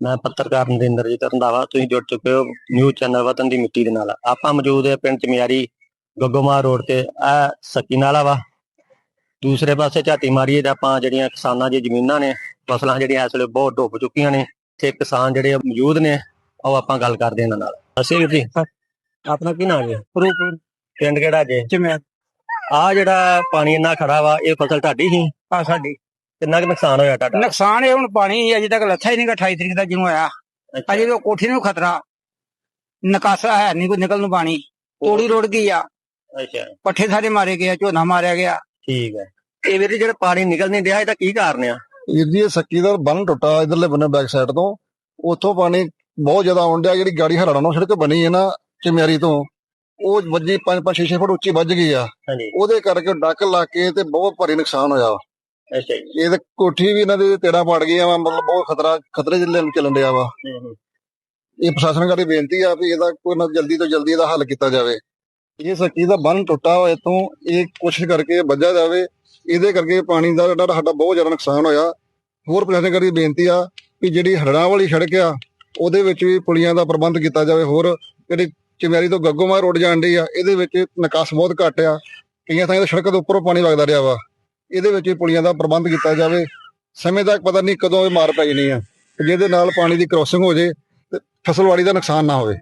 ਮੈਂ ਪੱਤਰਕਾਰ ਨਰਿੰਦਰਜੀਤ ਰੰਧਾਵਾ ਤੁਸੀਂ ਜੁੜ ਚੁੱਕੇ ਹੋ ਨਿਊਜ਼ ਚੈਨਲ ਵਤਨ ਦੀ ਮਿੱਟੀ ਦੇ ਨਾਲ। ਆਪਾਂ ਮੌਜੂਦ ਹੈ ਪਿੰਡ ਚਮਿਆਰੀ ਗੱਗੋਮਾਰ ਰੋਡ ਤੇ ਆ ਸੱਕੀ ਨਾਲਾ ਵਾ। ਦੂਸਰੇ ਪਾਸੇ ਝਾਤੀ ਮਾਰੀਏ ਤਾਂ ਆਪਾਂ ਜਿਹੜੀਆਂ ਕਿਸਾਨਾਂ ਦੀ ਜ਼ਮੀਨਾਂ ਨੇ ਫਸਲਾਂ ਜਿਹੜੀਆਂ ਇਸ ਵੇਲੇ ਬਹੁਤ ਡੁੱਬ ਚੁੱਕੀਆਂ ਨੇ ਤੇ ਕਿਸਾਨ ਜਿਹੜੇ ਮੌਜੂਦ ਨੇ ਉਹ ਆਪਾਂ ਗੱਲ ਕਰਦੇ ਇਹਨਾਂ ਨਾਲ। ਅਸੀਂ ਵੀਰ ਜੀ ਆਪਣਾ ਕੀ ਨਾਮ ਹੈ? ਰੂਪ ਪਿੰਡ ਕਿਹੜਾ ਜੇ? ਚ ਮੈਂ ਆ ਜਿਹੜਾ ਪਾਣੀ ਇੰਨਾ ਖੜਾ ਵਾ ਇਹ ਫਸਲ ਤੁਹਾਡੀ ਸੀ? ਆ ਸਾਡੀ। ਕਿੰਨਾ ਕੁ ਨੁਕਸਾਨ ਹੋਇਆ ਤੁਹਾਡਾ? ਨੁਕਸਾਨ ਇਹ ਹੁਣ ਪਾਣੀ ਅਜੇ ਤੱਕ ਲੱਥਾ ਹੀ ਨਹੀਂ 28 ਤਰੀਕ ਦਾ ਜਿਹਨੂੰ ਆਇਆ। ਅਜੇ ਉਹ ਕੋਠੀ ਨੂੰ ਖਤਰਾ। ਨਿਕਾਸਾ ਹੈ ਨਹੀਂ ਕੋਈ ਨਿਕਲ ਨੂੰ ਪਾਣੀ। ਤੋੜੀ ਰੁੜ ਗਈ ਆ। ਅੱਛਾ। ਪੱਠੇ ਸਾਰੇ ਮਾਰੇ ਗਏ ਝੋਨਾ ਮਾਰਿਆ ਗਿਆ। ਠੀਕ ਹੈ। ਇਹ ਵੀਰ ਜਿਹੜਾ ਪਾਣੀ ਨਿਕਲ ਨਹੀਂ ਰਿਹਾ ਇਹਦਾ ਕੀ ਕਾਰਨ ਆ? ਵੀਰ ਜੀ ਇਹ ਸੱਕੀ ਦਾ ਬੰਨ ਟੁੱਟਾ ਇਧਰਲੇ ਬੰਨੇ ਬੈਕ ਸਾਈਡ ਤੋਂ। ਉੱਥੋਂ ਪਾਣੀ ਬਹੁਤ ਜ਼ਿਆਦਾ ਆਉਣ ਡਿਆ ਜਿਹੜੀ ਗਾੜੀ ਹਰਾਣਾ ਨੂੰ ਸੜਕ ਬਣੀ ਹੈ ਨਾ ਚਮਿਆਰੀ ਤੋਂ। ਉਹ ਵੱਜੀ 5-5 6 ਫੁੱਟ ਉੱਚੀ ਵੱਜ ਗਈ ਆ। ਹਾਂਜੀ। ਉਹਦੇ ਕਰਕੇ ਡੱਕ ਲਾ ਕੇ ਤੇ ਬਹੁਤ ਭਾਰੀ ਨੁਕਸਾਨ ਹੋਇਆ। ਅੱਛਾ ਜੀ। ਇਹ ਤੇ ਕੋਠੀ ਵੀ ਇਹਨਾਂ ਦੇ ਤੇੜਾ ਪੜ ਗਈਆਂ ਵਾ ਮਤਲਬ ਬਹੁਤ ਖਤਰਾ ਖਤਰੇ ਜਿੱਲੇ ਨੂੰ ਚੱਲਣ ਡਿਆ ਵਾ। ਹੂੰ, ਹੂੰ। ਇਹ ਪ੍ਰਸ਼ਾਸਨ ਕਰੀ ਬੇਨਤੀ ਆ ਵੀ ਇਹਦਾ ਕੋਈ ਨਾ ਜਲਦੀ ਤੋਂ ਜਲਦੀ ਇਹਦਾ ਹੱਲ ਕੀਤਾ ਜਾਵੇ। ਇਹ ਸੱਕੀ ਦਾ ਬੰਨ ਟੁੱਟਾ ਹੋਇਆ ਤੋਂ ਇਹ ਕੋਸ਼ਿਸ਼ ਕਰਕੇ ਵੱਜਾ ਜਾਵੇ। ਇਹਦੇ ਕਰਕੇ ਪਾਣੀ ਦਾ ਜਿਹੜਾ ਸਾਡਾ ਬਹੁਤ ਜ਼ਿਆਦਾ ਨੁਕਸਾਨ ਹੋਇਆ। ਹੋਰ ਪ੍ਰਸ਼ਾਸਨ ਕਰੀ ਬੇਨਤੀ ਆ ਵੀ ਜਿਹੜੀ ਹੜਾਂ ਵਾਲੀ ਸੜਕ ਆ ਉਹਦੇ ਵਿੱਚ ਵੀ ਪੁਲੀਆਂ ਦਾ ਪ੍ਰਬੰਧ ਕੀਤਾ ਜਾਵੇ। ਹੋਰ ਜਿਹੜੀ ਚਮਿਆਰੀ ਤੋਂ ਗੱਗੋਮਾਰ ਰੋਡ ਜਾਣ ਡਈ ਆ ਇਹਦੇ ਵਿੱਚ ਨਿਕਾਸ ਬਹੁਤ ਘੱਟ ਆ। ਕਈਆਂ ਥਾਈਂ ਤਾਂ ਸੜਕ ਦੇ ਉੱਪਰੋਂ ਪਾਣੀ ਵਗਦਾ ਰਿਹਾ ਵਾ। ਇਹਦੇ ਵਿੱਚ ਵੀ ਪੁਲੀਆਂ ਦਾ ਪ੍ਰਬੰਧ ਕੀਤਾ ਜਾਵੇ। ਸਮੇਂ ਤੱਕ ਪਤਾ ਨਹੀਂ ਕਦੋਂ ਇਹ ਮਾਰ ਪੈ ਜਾਣੀ ਆ। ਤੇ ਜਿਹਦੇ ਨਾਲ ਪਾਣੀ ਦੀ ਕ੍ਰੋਸਿੰਗ ਹੋ ਜੇ ਤੇ ਫਸਲਵਾੜੀ ਦਾ ਨੁਕਸਾਨ ਨਾ ਹੋਵੇ।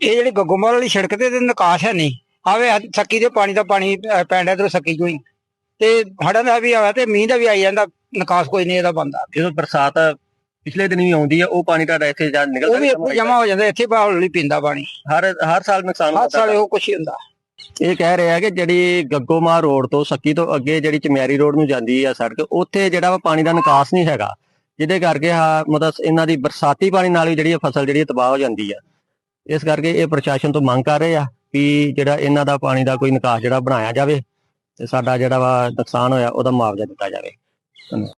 ਇਹ ਜਿਹੜੀ ਗੱਗੋਮਾਲ ਵਾਲੀ ਸੜਕ ਤੇ ਤੇ ਨਿਕਾਸ ਹੈ ਨਹੀਂ। ਆਵੇ ਸੱਕੀ ਦੇ ਪਾਣੀ ਦਾ ਪਾਣੀ ਪੈਂਦਾ ਇਧਰੋਂ ਸੱਕੀ ਚੋਂ ਹੀ। ਤੇ ਹੜਾਂ ਦਾ ਵੀ ਆਇਆ ਤੇ ਮੀਂਹ ਦਾ ਵੀ ਆਈ ਜਾਂਦਾ ਨਿਕਾਸ ਕੋਈ ਨਹੀਂ ਇਹਦਾ ਬੰਦਾ। ਜਦੋਂ ਬਰਸਾਤ ਪਿਛਲੇ ਦਿਨ ਵੀ ਆਉਂਦੀ ਆ ਉਹ ਪਾਣੀ ਤੁਹਾਡਾ ਇੱਥੇ ਜਾ ਨਿਕਲਦਾ ਉਹ ਵੀ ਜਮਾ ਹੋ ਜਾਂਦਾ ਇੱਥੇ ਹੌਲੀ ਪੀਂਦਾ ਪਾਣੀ। ਹਰ ਹਰ ਸਾਲ ਨੁਕਸਾਨ ਹਰ ਹੁੰਦਾ ਸਾਲ ਇਹੋ ਕੁਛ ਹੀ ਹੁੰਦਾ। ਇਹ ਕਹਿ ਰਿਹਾ ਕਿ ਜਿਹੜੀ ਗੱਗੋਮਾਰ ਰੋਡ ਤੋਂ ਸੱਕੀ ਤੋਂ ਅੱਗੇ ਜਿਹੜੀ ਚਮਿਆਰੀ ਰੋਡ ਨੂੰ ਜਾਂਦੀ ਆ ਸੜਕ, ਉੱਥੇ ਜਿਹੜਾ ਵਾ ਪਾਣੀ ਦਾ ਨਿਕਾਸ ਨਹੀਂ ਹੈਗਾ, ਜਿਹਦੇ ਕਰਕੇ ਆ ਮਤਲਬ ਇਹਨਾਂ ਦੀ ਬਰਸਾਤੀ ਪਾਣੀ ਨਾਲ ਵੀ ਜਿਹੜੀ ਫਸਲ ਜਿਹੜੀ ਤਬਾਹ ਹੋ ਜਾਂਦੀ ਆ। ਇਸ ਕਰਕੇ ਇਹ ਪ੍ਰਸ਼ਾਸਨ ਤੋਂ ਮੰਗ ਕਰ ਰਹੇ ਆ ਵੀ ਜਿਹੜਾ ਇਹਨਾਂ ਦਾ ਪਾਣੀ ਦਾ ਕੋਈ ਨਿਕਾਸ ਜਿਹੜਾ ਬਣਾਇਆ ਜਾਵੇ ਤੇ ਸਾਡਾ ਜਿਹੜਾ ਵਾ ਨੁਕਸਾਨ ਹੋਇਆ ਉਹਦਾ ਮੁਆਵਜ਼ਾ ਦਿੱਤਾ ਜਾਵੇ।